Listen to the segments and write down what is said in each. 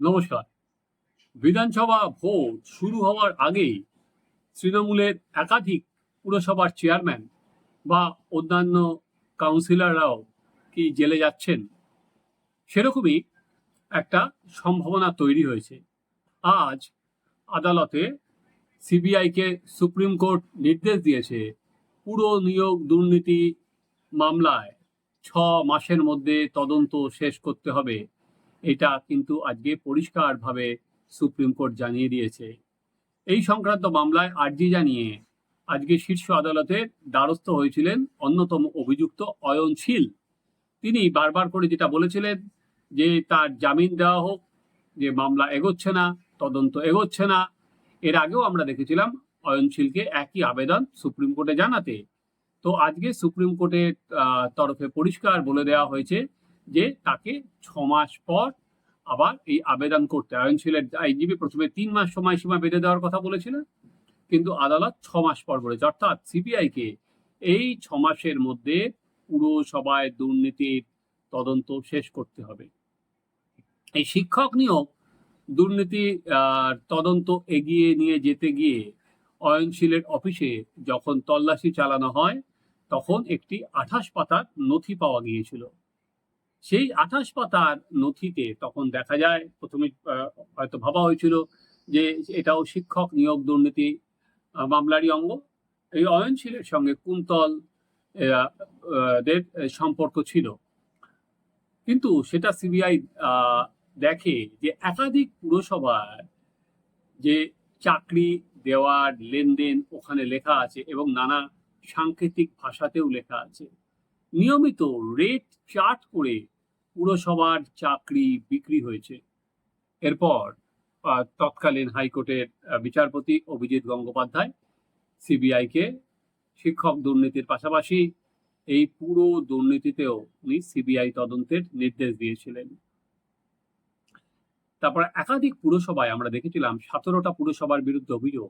নমস্কার। বিধানসভা ভোট শুরু হওয়ার আগেই তৃণমূলের একাধিক পুরসভার চেয়ারম্যান বা অন্যান্য কাউন্সিলররাও কি জেলে যাচ্ছেন? সেরকমই একটা সম্ভাবনা তৈরি হয়েছে। আজ আদালতে সিবিআইকে সুপ্রিম কোর্ট নির্দেশ দিয়েছে পুরো নিয়োগ দুর্নীতি মামলায় ছ মাসের মধ্যে তদন্ত শেষ করতে হবে। এটা কিন্তু আজকে পরিষ্কারভাবে সুপ্রিম কোর্ট জানিয়ে দিয়েছে। এই সংক্রান্ত মামলায় আর্জি জানিয়ে আজকে শীর্ষ আদালতের দ্বারস্থ হয়েছিলেন অন্যতম অভিযুক্ত অয়নশীল তিনি বারবার করে যেটা বলেছিলেন যে তার জামিন দেওয়া হোক, যে মামলা এগোচ্ছে না, তদন্ত এগোচ্ছে না। এর আগেও আমরা দেখেছিলাম অয়নশীলকে একই আবেদন সুপ্রিম কোর্টে জানাতে। তো আজকে সুপ্রিম কোর্টের তরফে পরিষ্কার বলে দেওয়া হয়েছে যে তাকে ছ মাস পর আবার এই আবেদন করতে আইনশীলের আইনজীবী প্রথমে তিন মাস সময়সীমা বেঁধে দেওয়ার কথা বলেছিলেন, কিন্তু আদালত ছ মাস পর বলেছে। অর্থাৎ সিবিআই কে এই ছ মাসের মধ্যে পুরো সবাই দুর্নীতির তদন্ত শেষ করতে হবে। এই শিক্ষক নিয়োগ দুর্নীতি তদন্ত এগিয়ে নিয়ে যেতে গিয়ে অয়নশীলের অফিসে যখন তল্লাশি চালানো হয়, তখন একটি আঠাশ পাতার নথি পাওয়া গিয়েছিল। সেই আঠাশ পাতার নথিতে তখন দেখা যায়, প্রথমে হয়তো ভাবা হয়েছিল যে এটাও শিক্ষক নিয়োগ দুর্নীতি মামলারই অঙ্গ। এই অয়নশীলের সঙ্গে কুন্তল দের সম্পর্ক ছিল। কিন্তু সেটা সিবিআই দেখে যে একাধিক পুরসভায় যে চাকরি দেওয়ার লেনদেন ওখানে লেখা আছে এবং নানা সাংকেতিক ভাষাতেও লেখা আছে। নিয়মিত রেট চার্ট করে পুরসভার চাকরি বিক্রি হয়েছে। এরপর তৎকালীন হাইকোর্টের বিচারপতি অভিজিৎ গঙ্গোপাধ্যায় সিবিআইকে শিক্ষক দুর্নীতির পাশাপাশি এই পুরো দুর্নীতিতেও উনি সিবিআই তদন্তের নির্দেশ দিয়েছিলেন। তারপর একাধিক পুরসভায় আমরা দেখেছিলাম সতেরোটা পুরসভার বিরুদ্ধে অভিযোগ,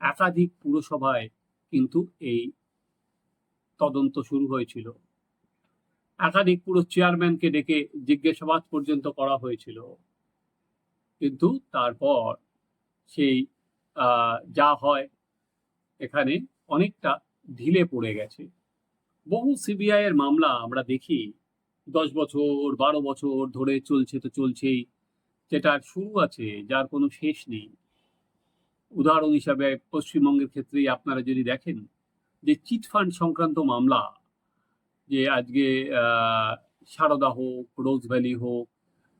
একাধিক পুরসভায় কিন্তু এই তদন্ত শুরু হয়েছিল। একাধিক পুরো চেয়ারম্যানকে ডেকে জিজ্ঞাসাবাদ পর্যন্ত করা হয়েছিল। কিন্তু তারপর সেই যা হয় এখানে অনেকটা ঢিলে পড়ে গেছে। বহু সিবিআই এর মামলা আমরা দেখি। দশ বছর, বারো বছর ধরে চলছে তো চলছেই। যেটার শুরু আছে, যার কোনো শেষ নেই। উদাহরণ হিসাবে পশ্চিমবঙ্গের ক্ষেত্রেই আপনারা যদি দেখেন যে চিটফান্ড সংক্রান্ত মামলা যে আজকে সারদা হোক রোজ ভ্যালি হোক,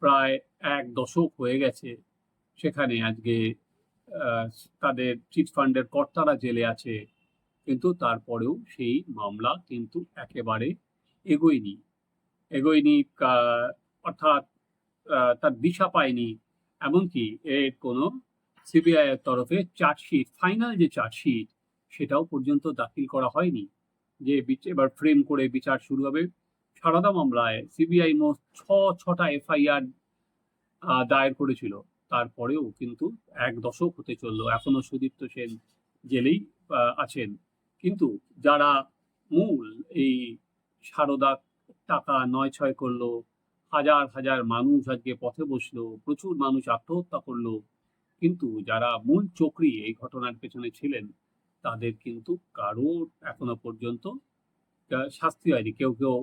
প্রায় এক দশক হয়ে গেছে সেখানে আজকে তাদের চিটফান্ডের কর্তারা জেলে আছে। কিন্তু তারপরেও সেই মামলা কিন্তু একেবারে এগোয়নি। এগোয়নি অর্থাৎ তার দিশা পায়নি। এমনকি এর কোনো সিবিআই এর তরফে চার্জশিট, ফাইনাল যে চার্জশিট, সেটাও পর্যন্ত দাখিল করা হয়নি। যে এবার ফ্রেম করে বিচার শুরু হবে। সারদা মামলায় সিবিআই মোট ছ ছটা এফআইআর দায়ের করেছিল। তারপরেও কিন্তু এক দশক হতে চলল। এখনও সুদীপ্ত সেন জেলেই আছেন। কিন্তু যারা মূল এই সারদা টাকা নয় ছয় করল, হাজার হাজার মানুষ আজকে পথে বসল, প্রচুর মানুষ আত্মহত্যা করল। কিন্তু যারা মূল চক্রী এই ঘটনার পেছনে ছিলেন তাদের কিন্তু কারোর এখনও পর্যন্ত শাস্তি হয়নি। কেউ কেউ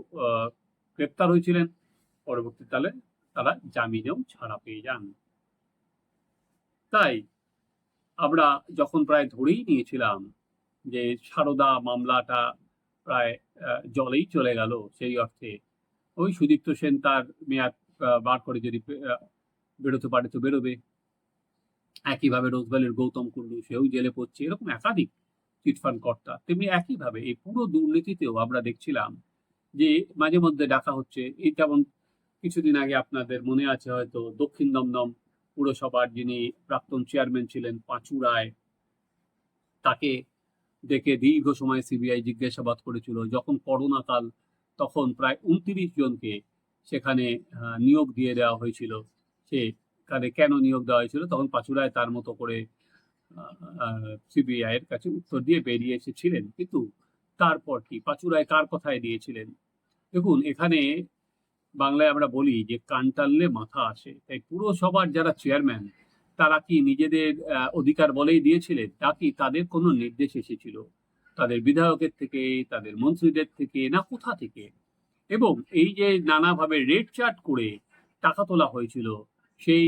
গ্রেপ্তার হয়েছিলেন পরবর্তীকালে তারা জামিনেও ছাড়া পেয়ে যান। তাই আমরা যখন প্রায় ধরেই নিয়েছিলাম যে সারদা মামলাটা প্রায় জলেই চলে গেল সেই অর্থে, ওই সুদীপ্ত সেন তার মেয়াদ বার করে যদি বেরোতে পারে তো বেরোবে। একইভাবে রোজভ্যালির গৌতম কুন্ডু সেও জেলে পড়ছে, এরকম একাধিক চিটফান্ড কর্তা, তেমনি একইভাবে এই পুরো দুর্নীতিতেও আমরা দেখছিলাম যে মাঝে মধ্যে ডাকা হচ্ছে। এই যেমন কিছুদিন আগে আপনাদের মনে আছে হয়তো দক্ষিণ দমদম পুরসভার যিনি প্রাক্তন চেয়ারম্যান ছিলেন পাঁচু রায়, তাকে ডেকে দীর্ঘ সময় সিবিআই জিজ্ঞাসাবাদ করেছিল। যখন করোনা কাল, তখন প্রায় উনত্রিশ জনকে সেখানে নিয়োগ দিয়ে দেওয়া হয়েছিল। সেখানে কেন নিয়োগ দেওয়া হয়েছিল? তখন পাচুরায় তার মতো করে সিবিআই এর কাছে উত্তর দিয়ে বেরিয়ে এসেছিলেন। কিন্তু তারপর কি? পাচুরায় কার কথায় দিয়েছিলেন? দেখুন, এখানে বাংলায় আমরা বলি যে কান টানলে মাথা আসে। তাই পুরসভার যারা চেয়ারম্যান, তারা কি নিজেদের অধিকার বলেই দিয়েছিলেন? নাকি তাদের কোনো নির্দেশ এসেছিল? তাদের বিধায়কের থেকে, তাদের মন্ত্রীদের থেকে না কোথা থেকে? এবং এই যে নানাভাবে রেড চার্ট করে টাকা তোলা হয়েছিল সেই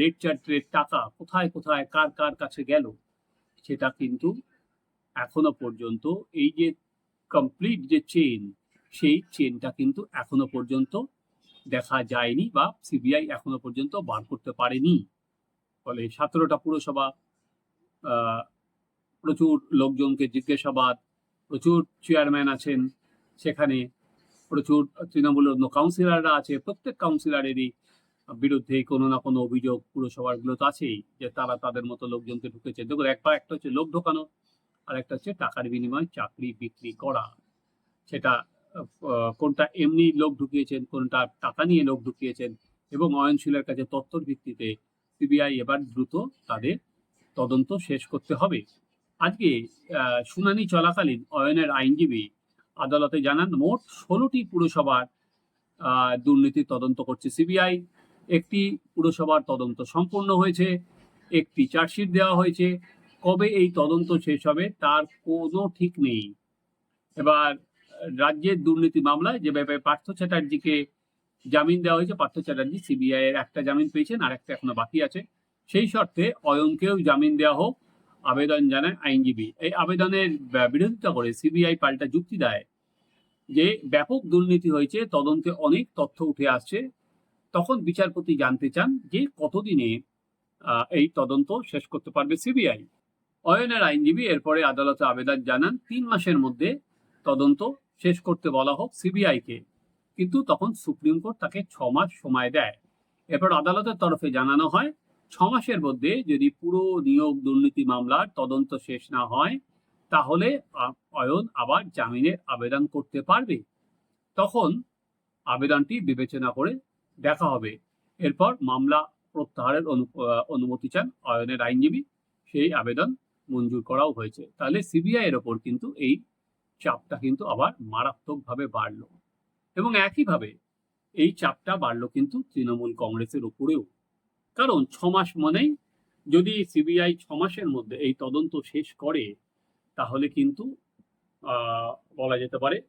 রেড চার্টের টাকা কোথায় কোথায়, কার কার কাছে গেল, সেটা কিন্তু এখনও পর্যন্ত এই যে কমপ্লিট যে চেন সেই চেনটা কিন্তু এখনও পর্যন্ত দেখা যায়নি বা সিবিআই এখনও পর্যন্ত বার করতে পারেনি। ফলে সতেরোটা পুরসভা প্রচুর লোকজনকে জিজ্ঞাসাবাদ, প্রচুর চেয়ারম্যান আছেন, সেখানে প্রচুর তৃণমূল অন্য কাউন্সিলররা আছে, প্রত্যেক কাউন্সিলরেরই বিরুদ্ধে কোনো না কোনো অভিযোগ পুরসভারগুলো তো আছেই যে তারা তাদের মতো লোকজনকে ঢুকেছে। দেখুন একটা একটা হচ্ছে লোক ঢোকানো আর একটা হচ্ছে টাকার বিনিময়ে চাকরি বিক্রি করা। সেটা কোনটা এমনি লোক ঢুকিয়েছেন কোনটা টাকা নিয়ে লোক ঢুকিয়েছেন এবং অয়নশীলের কাছে তথ্যর ভিত্তিতে সিবিআই এবার দ্রুত তাদের তদন্ত শেষ করতে হবে। আজকে শুনানি চলাকালীন অয়নের আইনজীবী আদালতে জানান মোট ষোলোটি পুরসভার আহ, দুর্নীতির তদন্ত করছে সিবিআই। একটি পুরসভার তদন্ত সম্পূর্ণ হয়েছে, একটি চার্জশিট দেওয়া হয়েছে, কবে এই তদন্ত শেষ হবে তার কোনো ঠিক নেই। এবার, রাজ্যের দুর্নীতি মামলায় যে ব্যাপারে পার্থ চ্যাটার্জিকে জামিন দেওয়া হয়েছে, পার্থ চ্যাটার্জি সিবিআই এর একটা জামিন পেয়েছেন, আর একটা এখনও বাকি আছে। সেই শর্তে অয়নকেও জামিন দেওয়া হোক, আবেদন জানায় আইনজীবী। এই আবেদনের বিরোধিতা করে সিবিআই পাল্টা যুক্তি দেয় যে, ব্যাপক দুর্নীতি হয়েছে, তদন্তে অনেক তথ্য উঠে আসছে তখন বিচারপতি জানতে চান যে কতদিনে এই তদন্ত শেষ করতে পারবে সিবিআই। অয়নের আইনজীবী এরপরে আদালতে আবেদন জানান, তিন মাসের মধ্যে তদন্ত শেষ করতে বলা হোক সিবিআইকে। কিন্তু তখন সুপ্রিম কোর্ট তাকে ছ মাস সময় দেয়। এরপর আদালতের তরফে জানানো হয়, ছ মাসের মধ্যে যদি পুরো নিয়োগ দুর্নীতি মামলার তদন্ত শেষ না হয়, তাহলে অয়ন আবার জামিনের আবেদন করতে পারবে। তখন আবেদনটি বিবেচনা করে দেখা হবে। এরপর মামলা প্রত্যাহারের অনু- অনুমতি চান অয়নের আইনজীবী। সেই আবেদন মঞ্জুর করাও হয়েছে। তাহলে সিবিআই এর ওপর কিন্তু এই চাপটা কিন্তু আবার মারাত্মকভাবে বাড়ল। এবং একইভাবে এই চাপটা বাড়লো কিন্তু তৃণমূল কংগ্রেসের উপরেও। কারণ ছমাস মাস মনেই যদি সিবিআই ছ মাসের মধ্যে এই তদন্ত শেষ করে, তাহলে কিন্তু বলা যেতে পারে,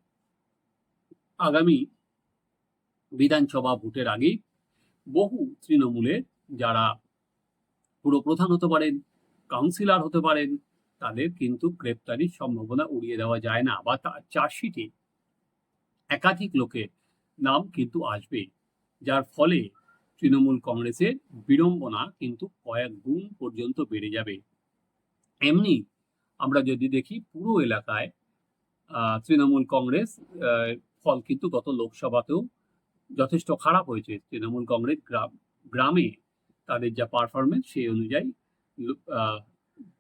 আগামী বিধানসভা ভোটের আগেই বহু তৃণমূলের যারা পুরো প্রধান হতে পারেন, কাউন্সিলর হতে পারেন, তাদের কিন্তু গ্রেপ্তারির সম্ভাবনা উড়িয়ে দেওয়া যায় না বা তার চার্জশিটে একাধিক লোকের নাম কিন্তু আসবে, যার ফলে তৃণমূল কংগ্রেসের বিড়ম্বনা কিন্তু কয়েক গুণ পর্যন্ত বেড়ে যাবে। এমনি আমরা যদি দেখি পুরো এলাকায় তৃণমূল কংগ্রেস ফল কিন্তু গত লোকসভাতেও যথেষ্ট খারাপ হয়েছে তৃণমূল কংগ্রেস গ্রাম তাদের যা পারফরমেন্স সেই অনুযায়ী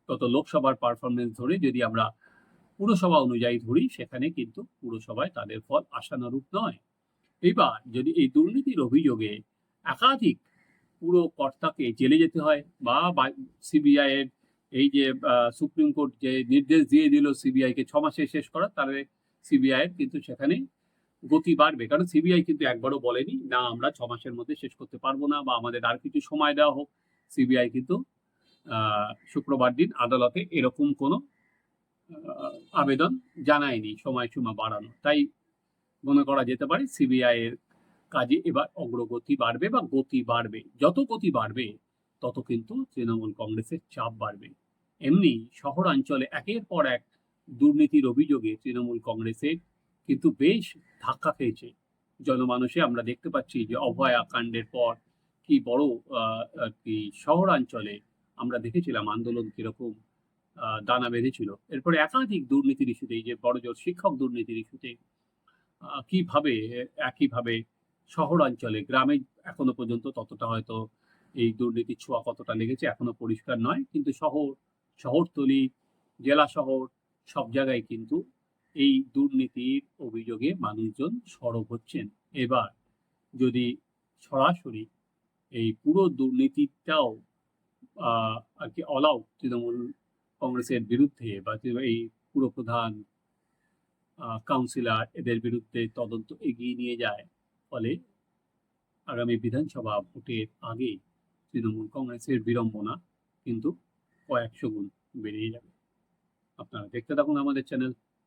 তত লোকসভার পারফরমেন্স ধরে যদি আমরা পুরসভা অনুযায়ী ধরি, সেখানে কিন্তু পুরসভায় তাদের ফল আশানুরূপ নয়। এবার যদি এই দুর্নীতির অভিযোগে একাধিক পুরো কর্তাকে জেলে যেতে হয় বা সিবিআই এর এই যে সুপ্রিম কোর্ট যে নির্দেশ দিয়ে দিল সিবিআই কে ছ মাসে শেষ করা তাহলে সিবিআই কিন্তু সেখানে গতি বাড়বে। কারণ সিবিআই কিন্তু একবারও বলেনি, না, আমরা ছ মাসের মধ্যে শেষ করতে পারব না বা আমাদের আর কিছু সময় দেওয়া হোক। সিবিআই কিন্তু শুক্রবার দিন আদালতে এরকম কোনো আবেদন জানায়নি সময়সীমা বাড়ানো। তাই মনে করা যেতে পারে সিবিআই এর কাজে এবার অগ্রগতি বাড়বে বা গতি বাড়বে। যত গতি বাড়বে, তত কিন্তু তৃণমূল কংগ্রেসের চাপ বাড়বে। এমনি শহরাঞ্চলে একের পর এক দুর্নীতির অভিযোগে তৃণমূল কংগ্রেসের কিন্তু বেশ ধাক্কা খেয়েছে। জনমানসে আমরা দেখতে পাচ্ছি যে অভয়া কাণ্ডের পর কি বড় কি শহরাঞ্চলে আমরা দেখেছিলাম আন্দোলন কীরকম দানা বেঁধেছিল। এরপরে একাধিক দুর্নীতির ইস্যুতে যে বড় জোর শিক্ষক দুর্নীতির ইস্যুতে কীভাবে, একইভাবে শহরাঞ্চলে, গ্রামে এখনও পর্যন্ত ততটা হয়তো এই দুর্নীতির ছোঁয়া কতটা লেগেছে এখনও পরিষ্কার নয়। কিন্তু শহর, শহরতলি, জেলা শহর সব জায়গায় কিন্তু এই দুর্নীতির অভিযোগে মানুষজন সরব হচ্ছেন। এবার যদি সরাসরি এই পুরো দুর্নীতিটাও আর কি অল আউট তৃণমূল কংগ্রেসের বিরুদ্ধে বা এই পুরো প্রধান কাউন্সিলর এদের বিরুদ্ধে তদন্ত এগিয়ে নিয়ে যায়, ফলে আগামী বিধানসভা ভোটের আগে তৃণমূল কংগ্রেসের বিড়ম্বনা কিন্তু কয়েকশো গুণ বেড়েই যাবে। আপনারা দেখতে থাকুন আমাদের চ্যানেল